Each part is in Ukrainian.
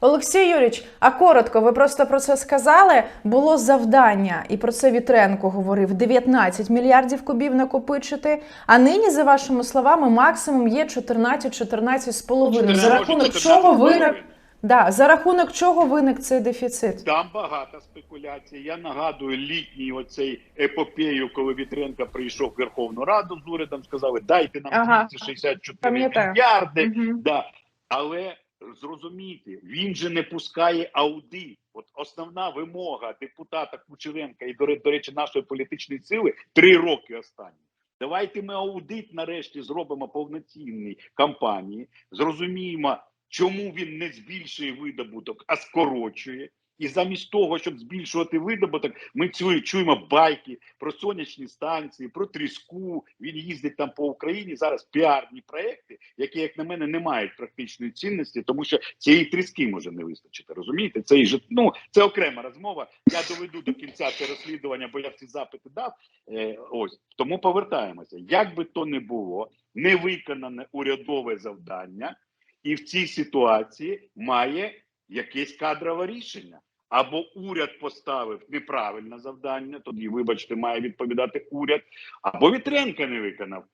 Олексій Юрійович, а коротко, ви просто про це сказали. Було завдання, і про це Вітренко говорив: 19 мільярдів кубів накопичити. А нині, за вашими словами, максимум є 14-14 з половиною. За рахунок чого виник да, за рахунок чого виник цей дефіцит? Там багато спекуляцій. Я нагадую літній оцей епопею, коли Вітренко прийшов в Верховну Раду з урядом, сказали, дайте нам Ага. 264 Пам'ятаю. мільярди. Мгм. Да. Але зрозумійте, він же не пускає аудит. От основна вимога депутата Кучеренка і до, речі, нашої політичної сили три роки останні. Давайте ми аудит нарешті зробимо повноцінній кампанії, зрозуміємо, чому він не збільшує видобуток, а скорочує. І замість того, щоб збільшувати видобуток, ми чуємо байки про сонячні станції, про тріску. Він їздить там по Україні. Зараз піарні проекти, які, як на мене, не мають практичної цінності, тому що цієї тріски може не вистачити. Розумієте? Це ж- ну, це окрема розмова. Я доведу до кінця це розслідування, бо я всі запити дав. Е, ось тому повертаємося. Як би то не було, невиконане урядове завдання, і в цій ситуації має якесь кадрове рішення. Або уряд поставив неправильне завдання, тоді, вибачте, має відповідати уряд, або Вітренко не виконав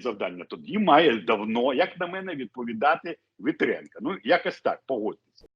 завдання, тоді має давно, як на мене, відповідати Вітренка. Ну якось так, погодьтеся.